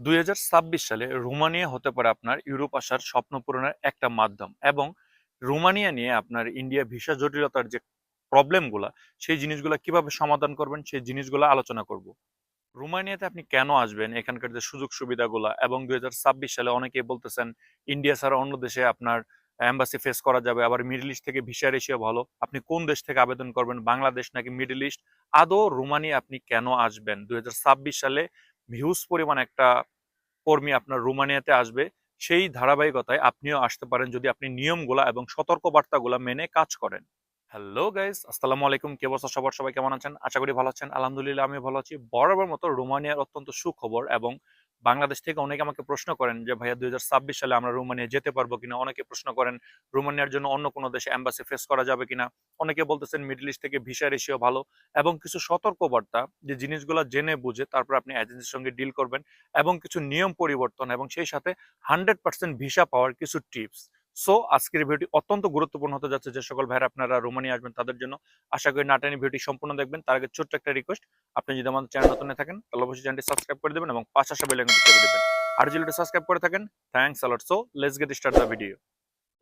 দুই হাজার ছাব্বিশ সালে রোমানিয়া হতে পারে আপনার ইউরোপ আসার স্বপ্ন পূরণের একটা মাধ্যম এবং রোমানিয়া নিয়ে আপনার ইন্ডিয়া ভিসা জটিলতার যে প্রবলেমগুলা, সেই জিনিসগুলো কীভাবে সমাধান করবেন, সেই জিনিসগুলো আলোচনা করব। রোমানিয়াতে আপনি কেন আসবেন, এখানকার যে সুযোগ সুবিধাগুলা এবং দুই হাজার ছাব্বিশ সালে অনেকেই বলতেছেন, ইন্ডিয়া ছাড়া অন্য দেশে আপনার এম্বাসি ফেস করা যাবে, আবার মিডল ইস্ট থেকে ভিসা রেশিও ভালো। আপনি কোন দেশ থেকে আবেদন করবেন, বাংলাদেশ নাকি মিডল ইস্ট? আদৌ রোমানিয়া আপনি কেন আসবেন? দুই হাজার ছাব্বিশ সালে হিউজ পরিমাণ একটা কর্মী আপনার রোমানিয়াতে আসবে। সেই ধারাবাহিকতায় আপনিও আসতে পারেন যদি আপনি নিয়মগুলা এবং সতর্কবার্তাগুলা মেনে কাজ করেন। হ্যালো গাইজ আসসালামু আলাইকুম, কে বছর সবার সবাই কেমন আছেন? আশা করি ভালো আছেন। আলহামদুলিল্লাহ আমি ভালো আছি। বরাবর মতো রোমানিয়ার অত্যন্ত সুখবর এবং বাংলাদেশ থেকে অনেকে আমাকে প্রশ্ন করেন যে, ভাইয়া, দুই হাজার ছাব্বিশ সালে আমরা রোমানিয়া যেতে পারব কিনা? অনেকে প্রশ্ন করেন, রোমানিয়ার জন্য অন্য কোনো দেশে অ্যাম্বাসি ফেস করা যাবে কিনা? অনেকে বলতেছেন মিডল ইস্ট থেকে ভিসা রেশিও ভালো। এবং কিছু সতর্কবার্তা যে, জিনিসগুলো জেনে বুঝে তারপর আপনি এজেন্সির সঙ্গে ডিল করবেন এবং কিছু নিয়ম পরিবর্তন এবং সেই সাথে হান্ড্রেড ভিসা পাওয়ার কিছু টিপস সো আজকের ভিডিওটি অত্যন্ত গুরুত্বপূর্ণ হতে যাচ্ছে যে সকল ভাইরা আপনারা রোমানিয়া আসবেন তাদের জন্য। আশা করি নাটানি ভিডিওটি সম্পূর্ণ দেখবেন। তার আগে ছোট্ট একটা রিকোয়েস্ট আপনি যদি আমাদের চ্যানেল নতুন থাকেন, তাহলে অবশ্যই চ্যানেলটি সাবস্ক্রাইব করে দেবেন এবং পাঁচ আসা বেল আইকনটি করে দেবেন। আর যদি সাবস্ক্রাইব করে থাকেন thanks a lot so let's get start the video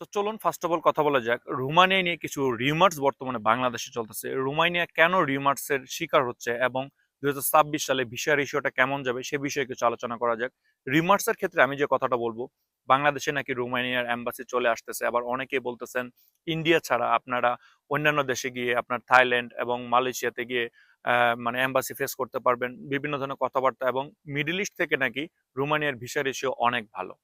তো চলুন ফার্স্ট অফ অল কথা বলা যাক। রোমানিয়া নিয়ে কিছু রিমার্স বর্তমানে বাংলাদেশে চলতেছে। রোমানিয়া কেন রিমার্স এর শিকার হচ্ছে এবং দুই হাজার ছাব্বিশ সালে ভিসা রেশিওটা কেমন যাবে সে বিষয়ে কিছু আলোচনা করা যাক। রিমার্স এর ক্ষেত্রে আমি যে কথাটা বলব, বাংলাদেশে নাকি রোমানিয়ার এম্বাসি চলে আসতেছে। আবার অনেকেই বলতেছেন, ইন্ডিয়া ছাড়া আপনারা অন্যান্য দেশে গিয়ে আপনার থাইল্যান্ড এবং মালয়েশিয়াতে গিয়ে মানে এম্বাসি ফেস করতে পারবেন। বিভিন্ন ধরনের কথাবার্তা এবং মিডল ইস্ট থেকে নাকি রোমানিয়ার ভিসা রেশিও অনেক ভালো।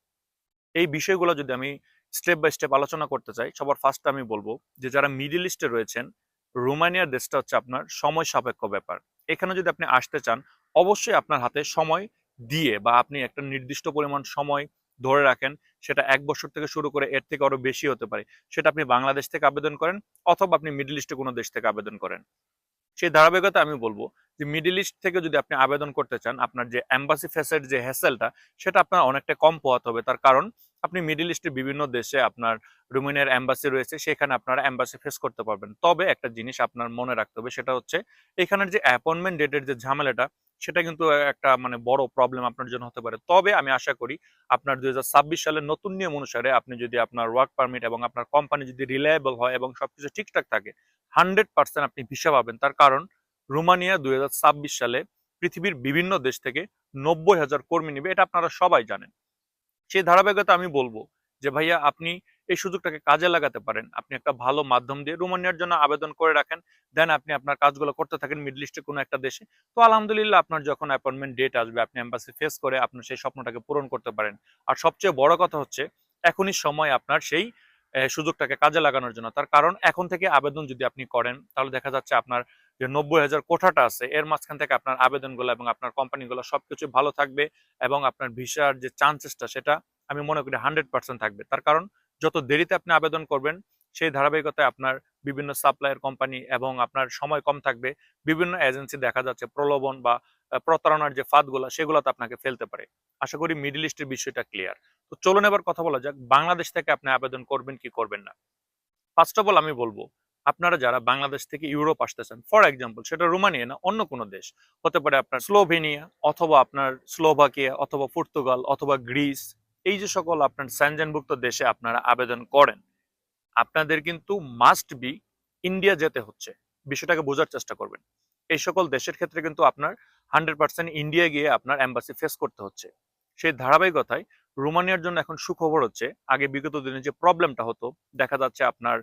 এই বিষয়গুলো যদি আমি স্টেপ বাই স্টেপ আলোচনা করতে চাই, সবার ফার্স্ট আমি বলব যে যারা মিডল ইস্টে রয়েছেন, রোমানিয়ার দেশটা হচ্ছে আপনার সময় সাপেক্ষ ব্যাপার। এখানে যদি আপনি আসতে চান, অবশ্যই আপনার হাতে সময় দিয়ে বা আপনি একটা নির্দিষ্ট পরিমাণ সময় ধরে রাখেন, সেটা এক বছর থেকে শুরু করে এর থেকে আরও বেশি হতে পারে। সেটা আপনি বাংলাদেশ থেকে আবেদন করেন অথবা আপনি মিডল ইস্টে কোনো দেশ থেকে আবেদন করেন। সেই ধারাবাহিকতা আমি বলব যে মিডল ইস্ট থেকে যদি আপনি আবেদন করতে চান, আপনার যে এম্বাসি ফেসের যে হ্যাসেলটা সেটা আপনার অনেকটা কম পোহাতে হবে। তার কারণ আপনি মিডল ইস্টের বিভিন্ন দেশে আপনার রোমানিয়ার এম্বাসি রয়েছে, সেখানে আপনারা এম্বাসি ফেস করতে পারবেন। তবে একটা জিনিস আপনার মনে রাখতে হবে, সেটা হচ্ছে এখানের যে অ্যাপয়েন্টমেন্ট ডেটের যে ঝামেলাটা, সেটা কিন্তু একটা মানে বড় প্রবলেম আপনার জন্য হতে পারে। তবে আমি আশা করি আপনার দুই ছাব্বিশ সালের নতুন নিয়ম অনুসারে আপনি যদি আপনার ওয়ার্ক পারমিট এবং আপনার কোম্পানি যদি রিলায়েবল হয় এবং সবকিছু ঠিকঠাক থাকে হান্ড্রেড পার্সেন্ট আপনি ভিসা পাবেন। তার কারণ রোমানিয়া দুই হাজার ছাব্বিশ সালে পৃথিবীর বিভিন্ন দেশ থেকে নব্বই হাজার কর্মী নিবে, এটা আপনারা সবাই জানেন। সেই ধারাবাহিকতা আমি বলব যে, ভাইয়া, আপনি এই সুযোগটাকে কাজে লাগাতে পারেন। আপনি একটা ভালো মাধ্যম দিয়ে রোমানিয়ার জন্য আবেদন করে রাখেন। দেন আপনি আপনার কাজগুলো করতে থাকেন মিডল ইস্টে কোনো একটা দেশে। তো আলহামদুলিল্লাহ আপনার যখন অ্যাপয়েন্টমেন্ট ডেট আসবে, আপনি এম্বাসি ফেস করে আপনার সেই স্বপ্নটাকে পূরণ করতে পারেন। আর সবচেয়ে বড় কথা হচ্ছে, এখনই সময় আপনার সেই সুযোগটাকে কাজে লাগানোর জন্য। তার কারণ এখন থেকে আবেদন যদি আপনি করেন, তাহলে দেখা যাচ্ছে আপনার যে নব্বই হাজার কোঠাটা আছে, এর মাঝখান থেকে আপনার আবেদনগুলো এবং আপনার কোম্পানিগুলো সবকিছু ভালো থাকবে এবং আপনার ভিসার যে চান্সেসটা সেটা আমি মনে করি হান্ড্রেড পার্সেন্ট থাকবে। তার কারণ যত দেরিতে আপনি আবেদন করবেন, সেই ধারাবাহিকতায় আপনার বিভিন্ন সাপ্লায়ার কোম্পানি এবং আপনার সময় কম থাকবে, বিভিন্ন এজেন্সি দেখা যাচ্ছে প্রলোভন বা প্রতারণার যে ফাঁদগুলো, সেগুলোতে আপনাকে ফেলতে পারে। আশা করি মিডল ইস্টের বিষয়টা ক্লিয়ার তো চলুন এবার কথা বলা যাক, বাংলাদেশ থেকে আপনি আবেদন করবেন কি করবেন না? ফার্স্ট অফ অল আমি বলব আপনারা যারা বাংলাদেশ থেকে ইউরোপ আসতেছেন ফর এক্সাম্পল সেটা রোমানিয়া না, অন্য কোনো দেশ, হতে পারে আপনার স্লোভেনিয়া, অথবা আপনার স্লোভাকিয়া, অথবা পর্তুগাল, অথবা গ্রিস, এই যে সকল আপনার স্যানজেনভুক্ত দেশে আপনারা আবেদন করেন, আপনাদের কিন্তু মাস্ট বি ইন্ডিয়া যেতে হচ্ছে। বিষয়টাকে বোঝার চেষ্টা করবেন। এই সকল দেশের ক্ষেত্রে কিন্তু আপনার হান্ড্রেড পার্সেন্ট ইন্ডিয়া গিয়ে আপনার এম্বাসি ফেস করতে হচ্ছে। সেই ধারাবাহিকতায় রোমানিয়ার জন্য এখন সুখবর হচ্ছে। আগে বিগত দিনে যে প্রবলেমটা হতো, দেখা যাচ্ছে আপনার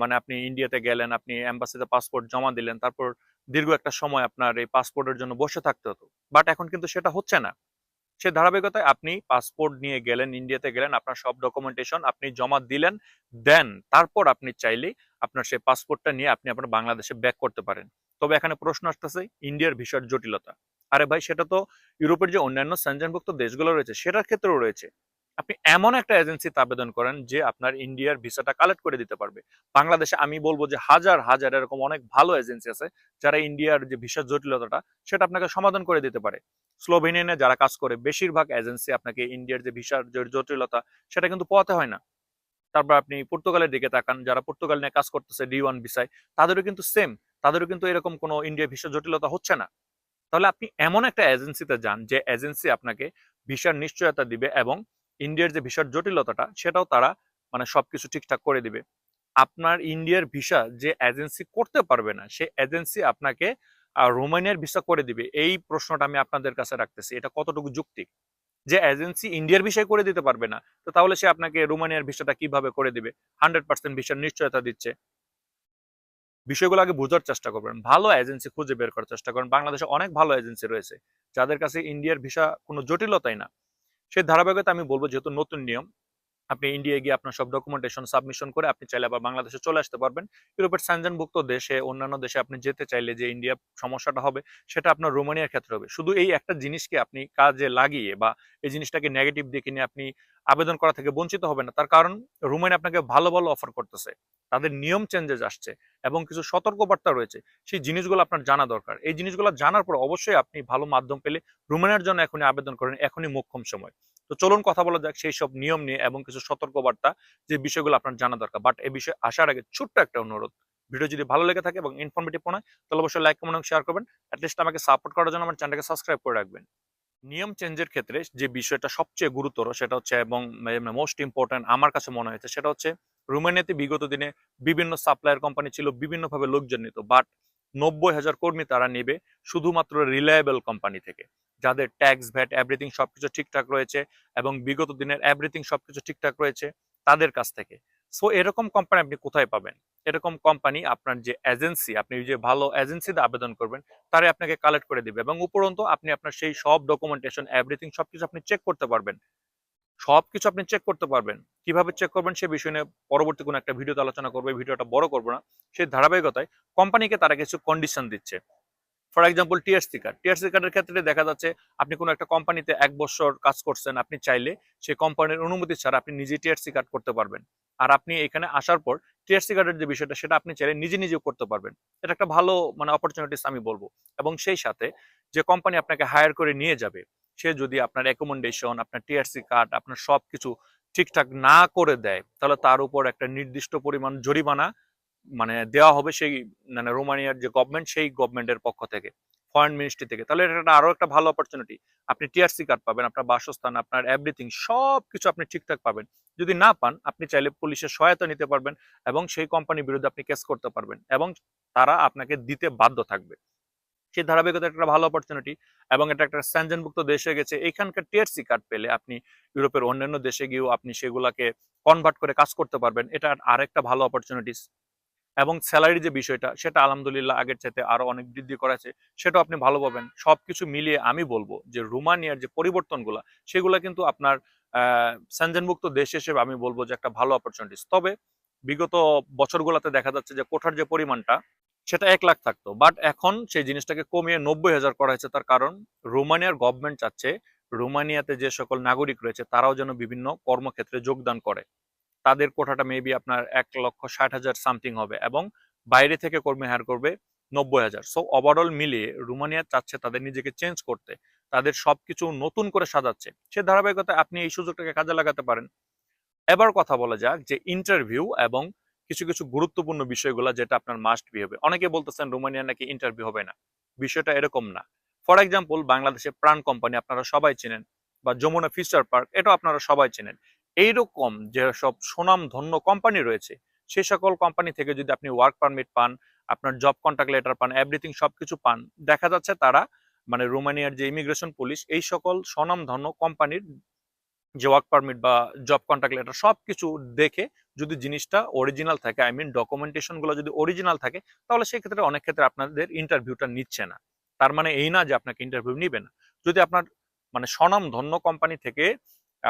মানে আপনি ইন্ডিয়াতে গেলেন, আপনি এম্বাসিতে পাসপোর্ট জমা দিলেন, তারপর দীর্ঘ একটা সময় আপনার এই পাসপোর্টের জন্য বসে থাকতে হতো। বাট এখন কিন্তু সেটা হচ্ছে না। সে ধারাবাহিকতায় আপনি পাসপোর্ট নিয়ে গেলেন, ইন্ডিয়াতে গেলেন, আপনার সব ডকুমেন্টেশন আপনি জমা দিলেন, দেন তারপর আপনি চাইলে আপনার সেই পাসপোর্টটা নিয়ে আপনি আপনার বাংলাদেশে ব্যাক করতে পারেন। তবে এখানে প্রশ্ন আসতেছে, ইন্ডিয়ার ভিসার জটিলতা। আরে ভাই, সেটা তো ইউরোপের যে অন্যান্য স্যানজনভুক্ত দেশগুলো রয়েছে, সেটার ক্ষেত্রেও রয়েছে। আপনি এমন একটা এজেন্সিতে আবেদন করেন যে আপনার ইন্ডিয়ার ভিসাটা কালেক্ট করে দিতে পারবে। বাংলাদেশে আমি বলব যে হাজার হাজার এরকম অনেক ভালো এজেন্সি আছে যারা ইন্ডিয়ার যে ভিসার জটিলতাটা সেটা আপনাকে সমাধান করে দিতে পারে। স্লোভেনিয়ানে যারা কাজ করে বেশিরভাগ এজেন্সি আপনাকে ইন্ডিয়ার যে ভিসার জটিলতা সেটা কিন্তু পোয়াতে হয় না। তারপর আপনি পর্তুগালের দিকে তাকান, যারা পর্তুগাল নিয়ে কাজ করতেছে ডি ওয়ান ভিসায়, তাদেরও কিন্তু সেম তাদেরও কিন্তু এরকম কোনো ইন্ডিয়া ভিসা জটিলতা হচ্ছে না। তাহলে আপনি এমন একটা এজেন্সিতে যান যে এজেন্সি আপনাকে ভিসার নিশ্চয়তা দিবে এবং ইন্ডিয়ার যে ভিসার জটিলতাটা, সেটাও তারা মানে সবকিছু ঠিকঠাক করে দিবে। আপনার ইন্ডিয়ার ভিসা যে এজেন্সি করতে পারবে না সে এজেন্সি আপনাকে রোমানিয়ার ভিসা করে দিবে। এই প্রশ্নটা আমি আপনাদের কাছে রাখতেছি। এটা কতটুকু যুক্তি? যে এজেন্সি ইন্ডিয়ার ভিসায় করে দিতে পারবে না, তো তাহলে সে আপনাকে রোমানিয়ার ভিসাটা কীভাবে করে দিবে? হান্ড্রেড পার্সেন্ট ভিসার নিশ্চয়তা দিচ্ছে। বিষয়গুলো আগে বোঝার চেষ্টা করবেন। ভালো এজেন্সি খুঁজে বের করার চেষ্টা করেন বাংলাদেশে অনেক ভালো এজেন্সি রয়েছে। যাদের কাছে ইন্ডিয়ার ভিসা কোনো জটিলতাই না। সেই ধারাবাহিকতা আমি বলব যেহেতু নতুন নিয়ম, আপনি ইন্ডিয়া গিয়ে আপনার সব ডকুমেন্টেশন সাবমিশন করে আপনি চাইলে আবার বাংলাদেশে চলে আসতে পারবেন। ইউরোপের স্যানজনভুক্ত দেশে, অন্যান্য দেশে আপনি যেতে চাইলে যে ইন্ডিয়া সমস্যাটা হবে, সেটা আপনার রোমানিয়ার ক্ষেত্রে হবে। শুধু এই একটা জিনিসকে আপনি কাজে লাগিয়ে বা এই জিনিসটাকে নেগেটিভ দিকে নিয়ে আপনি আবেদন করা থেকে বঞ্চিত হবে না। তার কারণ রোমানিয়া আপনাকে ভালো ভালো অফার করতেছে। তাদের নিয়ম চেঞ্জেস আসছে। এবং কিছু সতর্কবার্তা রয়েছে, সেই জিনিসগুলো আপনার জানা দরকার। এই জিনিসগুলো জানার পর অবশ্যই আপনি ভালো মাধ্যম পেলে রোমানিয়ার জন্য এখনই আবেদন করেন, এখনই মোক্ষম সময়। তো চলুন কথা বলা যাক সেই সব নিয়ম নিয়ে এবং কিছু সতর্কবার্তা যে বিষয়গুলো আপনার জানা দরকার। বাট এই বিষয়ে আসার আগে ছোট্ট একটা অনুরোধ, ভিডিও যদি ভালো লেগে থাকে এবং ইনফরমেটিভ মনে হয়, তাহলে অবশ্যই লাইক কমেন্ট এবং শেয়ার করবেন। অ্যাটলিস্ট আমাকে সাপোর্ট করার জন্য আমার চ্যানেলকে সাবস্ক্রাইব করে রাখবেন। নিয়ম চেঞ্জের ক্ষেত্রে যে বিষয়টা সবচেয়ে গুরুতর সেটা হচ্ছে এবং মোস্ট ইম্পর্ট্যান্ট আমার কাছে মনে হয়েছে সেটা হচ্ছে রোমানিয়াতে বিগত দিনে বিভিন্ন সাপ্লায়ার কোম্পানি ছিল, বিভিন্নভাবে লোকজন নিত বাট নব্বই হাজার কর্মী তারা নেবে শুধুমাত্র রিলায়েবল কোম্পানি থেকে। যাদের ট্যাক্স ভ্যাট এভরিথিং সবকিছু ঠিকঠাক রয়েছে এবং বিগত দিনের এভরিথিং সবকিছু ঠিকঠাক রয়েছে তাদের কাছ থেকে। সো এরকম কোম্পানি আপনি কোথায় পাবেন? এরকম কোম্পানি আপনার যে এজেন্সি আপনি যে ভালো এজেন্সিতে আবেদন করবেন তারে আপনাকে কালেক্ট করে দিবে এবং উপরন্ত আপনি আপনার সেই সব ডকুমেন্টেশন এভরিথিং সবকিছু আপনি চেক করতে পারবেন। সবকিছু আপনি চেক করতে পারবেন। কীভাবে চেক করবেন সে বিষয় নিয়ে পরবর্তী কোনো একটা ভিডিওতে আলোচনা করবে ভিডিওটা বড় করব না। সেই ধারাবাহিকতায় কোম্পানিকে তারা কিছু কন্ডিশন দিচ্ছে। For example TRC card TRC কার্ডের ক্ষেত্রে দেখা যাচ্ছে আপনি কোনো একটা কোম্পানিতে এক বছর কাজ করছেন আপনি চাইলে সেই কোম্পানির অনুমতি ছাড়া আপনি নিজে টিআরসি কার্ড করতে পারবেন। আর আপনি এখানে আসার পর টিআরসি কার্ডের যে বিষয়টা, সেটা আপনি চাইলে নিজে নিজেও করতে পারবেন। এটা একটা ভালো মানে অপরচুনিটিস আমি বলব। এবং সেই সাথে যে কোম্পানি আপনাকে হায়ার করে নিয়ে যাবে, সে যদি আপনার রেকমেন্ডেশন আপনার টিআরসি কার্ড আপনার সব কিছু ঠিকঠাক না করে দেয়, তাহলে তার উপর একটা নির্দিষ্ট পরিমাণ জরিমানা মানে দেওয়া হবে সেই মানে রোমানিয়ার যে গভর্নমেন্ট সেই গভর্নমেন্টের পক্ষ থেকে ফরেন মিনিস্ট্রি থেকে। তাহলে এটা আরও একটা ভালো অপরচুনিটি আপনি টিআরসি কার্ড পাবেন, আপনার বাসস্থান, আপনার এভরিথিং সব কিছু আপনি ঠিকঠাক পাবেন। যদি না পান, আপনি চাইলে পুলিশের সহায়তা নিতে পারবেন এবং সেই কোম্পানির বিরুদ্ধে আপনি কেস করতে পারবেন এবং তারা আপনাকে দিতে বাধ্য থাকবে। সেই ধারাবাহিকতা একটা ভালো অপরচুনিটি এবং এটা একটা স্যানজনভুক্ত দেশে গেছে। এখানকার টিআরসি কার্ড পেলে আপনি ইউরোপের অন্যান্য দেশে গিয়েও আপনি সেগুলাকে কনভার্ট করে কাজ করতে পারবেন। এটা আরেকটা ভালো অপরচুনিটিস এবং স্যালারি যে বিষয়টা, সেটা আলহামদুলিল্লাহ আগের চাইতে আরও অনেক বৃদ্ধি করেছে, সেটাও আপনি ভালো পাবেন। সবকিছু মিলিয়ে আমি বলব যে রোমানিয়ার যে পরিবর্তনগুলা, সেগুলা কিন্তু আপনার স্যানজনভুক্ত দেশ হিসেবে আমি বলব যে একটা ভালো অপরচুনিটিস তবে বিগত বছরগুলোতে দেখা যাচ্ছে যে কোঠার যে পরিমাণটা, সেটা এক লাখ থাকতো। বাট এখন সেই জিনিসটাকে কমিয়ে নব্বই হাজার করা হয়েছে, তার কারণ রোমানিয়ার গভর্নমেন্ট চাচ্ছে, রোমানিয়াতে যে সকল নাগরিক রয়েছে, তারাও যেন বিভিন্ন কর্মক্ষেত্রে যোগদান করে। তাদের কোঠাটা মেবি আপনার এক লক্ষ ষাট হাজার সামথিং হবে এবং বাইরে থেকে কর্মী হায়ার করবে নব্বই হাজার। সো ওভারঅল মিলিয়ে রোমানিয়া চাচ্ছে তাদের নিজেকে চেঞ্জ করতে। তাদের সবকিছু নতুন করে সাজাচ্ছে। সে ধারাবাহিকতায় আপনি এই সুযোগটাকে কাজে লাগাতে পারেন। এবার কথা বলা যাক যে ইন্টারভিউ এবং কিছু কিছু গুরুত্বপূর্ণ বিষয়গুলো যেটা আপনার মাস্ট বি হবে। অনেকে বলতেছেন রোমানিয়া নাকি ইন্টারভিউ হবে না। বিষয়টা এরকম না। ফর এক্সাম্পল বাংলাদেশে প্রাণ কোম্পানি আপনারা সবাই চেনেন বা যমুনা ফিউচার পার্ক এটাও আপনারা সবাই চেনেন। এইরকম যে সব সুনাম ধন্য কোম্পানি রয়েছে সেই সকল কোম্পানি থেকে যদি আপনি ওয়ার্ক পারমিট পান, আপনার জব কন্ট্যাক্ট লেটার পান এভরিথিং সবকিছু পান, দেখা যাচ্ছে তারা মানে রোমানিয়ার যে ইমিগ্রেশন পুলিশ এই সকল স্বনাম ধন্য কোম্পানির যে ওয়ার্ক পারমিট বা জব কন্ট্যাক্ট লেটার সবকিছু দেখে যদি জিনিসটা অরিজিনাল থাকে আই মিন ডকুমেন্টেশনগুলো যদি অরিজিনাল থাকে, তাহলে সেক্ষেত্রে অনেক ক্ষেত্রে আপনাদের ইন্টারভিউটা নিচ্ছে না। তার মানে এই না যে আপনাকে ইন্টারভিউ নিবে না। যদি আপনার মানে স্বনাম ধন্য কোম্পানি থেকে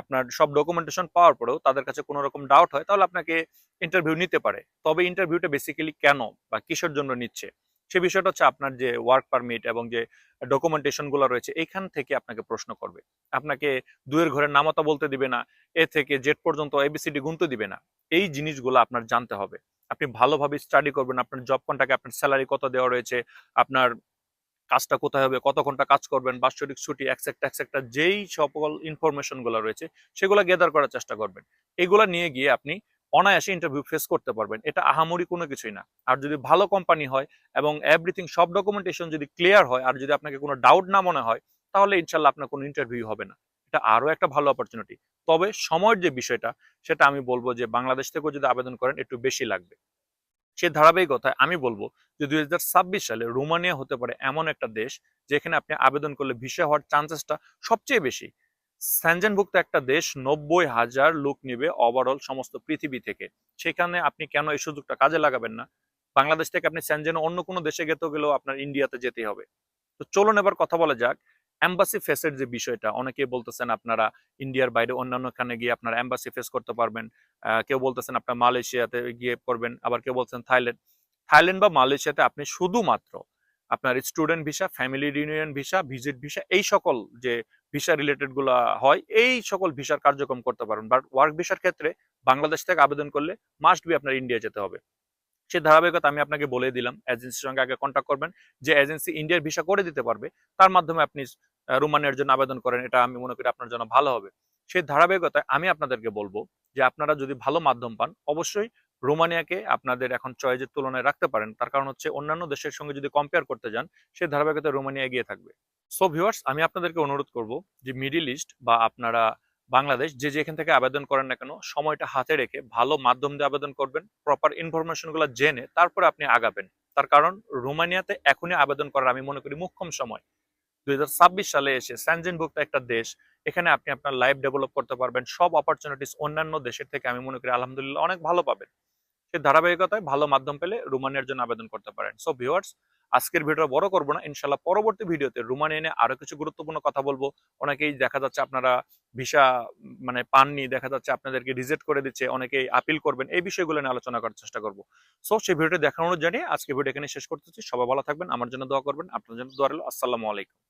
আপনার সব ডকুমেন্টেশন পাওয়ার পরেও তাদের কাছে কোনো রকম ডাউট হয়, তাহলে আপনাকে ইন্টারভিউ নিতে পারে। তবে ইন্টারভিউটা বেসিক্যালি কেন বা কিসের জন্য নিচ্ছে? সে বিষয়টা হচ্ছে আপনার যে ওয়ার্ক পারমিট এবং যে ডকুমেন্টেশনগুলো রয়েছে, এইখান থেকে আপনাকে প্রশ্ন করবে। আপনাকে দুয়ের ঘরের নামতা বলতে দিবে না, এ থেকে জেড পর্যন্ত এবিসিডি গুনতে দিবে না। এই জিনিসগুলো আপনার জানতে হবে। আপনি ভালোভাবে স্টাডি করবেন, আপনার জব কন্টাকে, আপনার স্যালারি কত দেওয়া রয়েছে, আপনার কাজটা কোথায় হবে কত ঘণ্টা কাজ করবেন, বাৎসরিক ছুটি একসেক্ট একসেক্টা যেই সকল ইনফরমেশনগুলো রয়েছে, সেগুলো গেদার করার চেষ্টা করবেন। এগুলা নিয়ে গিয়ে আপনি অনায়াসে ইন্টারভিউ ফেস করতে পারবেন। এটা আহামরি কোনো কিছুই না। আর যদি ভালো কোম্পানি হয় এবং এভরিথিং সব ডকুমেন্টেশন যদি ক্লিয়ার হয়, আর যদি আপনাকে কোনো ডাউট না মনে হয়, তাহলে ইনশাল্লাহ আপনার কোনো ইন্টারভিউ হবে না। এটা আরও একটা ভালো অপরচুনিটি তবে সময়ের যে বিষয়টা, সেটা আমি বলব যে বাংলাদেশ থেকেও যদি আবেদন করেন, একটু বেশি লাগবে। সে ধারাবাহিকতায় আমি বলব যে দুই সালে রোমানিয়া হতে পারে এমন একটা দেশ যেখানে আপনি আবেদন করলে ভিসা হওয়ার চান্সেসটা সবচেয়ে বেশি। স্যানজেনভুক্ত একটা দেশ নব্বই হাজার লোক নিবে ওভারঅল সমস্ত পৃথিবী থেকে। সেখানে আপনি কেন এই সুযোগটা কাজে লাগাবেন না? বাংলাদেশ থেকে আপনি স্যানজেন অন্য কোনো দেশে যেতে গেলেও আপনার ইন্ডিয়াতে যেতে হবে। তো চলুন এবার কথা বলা যাক এম্বাসি ফেসের যে বিষয়টা, অনেকে বলতেছেন আপনারা ইন্ডিয়ার বাইরে অন্যান্য খানে গিয়ে আপনারা এম্বাসি ফেস করতে পারবেন। কেউ বলতেছেন আপনার মালয়েশিয়াতে গিয়ে করবেন, আবার কেউ বলছেন থাইল্যান্ড। থাইল্যান্ড বা মালয়েশিয়াতে আপনি শুধুমাত্র আপনার student visa family reunion visa visit visa এই সকল যে ভিসা রিলেটেডগুলা হয়, এই সকল ভিসার কার্যক্রম করতে পারবেন। বাট ওয়ার্ক ভিসার ক্ষেত্রে বাংলাদেশ থেকে আবেদন করলে মাস্ট বি আপনার ইন্ডিয়া যেতে হবে। সে ধারাবাহিকতা আমি আপনাকে বলে দিলাম। এজেন্সির সঙ্গে আগে কন্ট্যাক্ট করবেন। যে এজেন্সি ইন্ডিয়ার ভিসা করে দিতে পারবে তার মাধ্যমে আপনি আহ, রোমানিয়ার জন্য আবেদন করেন। এটা আমি মনে করি আপনার জন্য ভালো হবে। সেই ধারাবাহিকতায় আমি আপনাদেরকে বলব যে আপনারা যদি ভালো মাধ্যম পান অবশ্যই রোমানিয়াকে আপনাদের এখন চয়েজের তুলনায় রাখতে পারেন। তার কারণ হচ্ছে অন্যান্য দেশের সঙ্গে যদি কম্পেয়ার করতে যান সেই ধারাবাহিকতায় রোমানিয়া এগিয়ে থাকবে। সো ভিউয়ার্স আমি আপনাদেরকে অনুরোধ করব যে মিডিল ইস্ট বা আপনারা বাংলাদেশ যে যেখান থেকে আবেদন করেন না কেন, সময়টা হাতে রেখে ভালো মাধ্যম দিয়ে আবেদন করবেন প্রপার ইনফরমেশনগুলো জেনে তারপরে আপনি আগাবেন। তার কারণ, রোমানিয়াতে এখনই আবেদন করার আমি মনে করি মুখ্যম সময়। দুই হাজার ছাব্বিশ সালে এসে স্যানজেনভুক্ত একটা দেশ, এখানে আপনি আপনার লাইফ ডেভেলপ করতে পারবেন, সব অপরচুনিটিস অন্যান্য দেশের থেকে আমি মনে করি আলহামদুলিল্লাহ অনেক ভালো পাবেন। সেই ধারাবাহিকতায় ভালো মাধ্যম পেলে রোমানিয়ার জন্য আবেদন করতে পারেন। সো ভিউয়ার্স আজকের ভিডিওটা বড় করব না, ইনশাল্লাহ পরবর্তী ভিডিওতে রোমানিয়া নিয়ে আরও কিছু গুরুত্বপূর্ণ কথা বলব। অনেকেই দেখা যাচ্ছে আপনারা ভিসা মানে পাননি, দেখা যাচ্ছে আপনাদেরকে রিজেক্ট করে দিচ্ছে, অনেকেই আপিল করবেন, এই বিষয়গুলো নিয়ে আলোচনা করার চেষ্টা করব। সো সেই ভিডিওটা দেখানোর জানিয়ে আজকে ভিডিও এখানে শেষ করতেছি। সবাই ভালো থাকবেন, আমার জন্য দোয়া করবেন আপনার জন্য দোয়া রইল। আসসালামু আলাইকুম।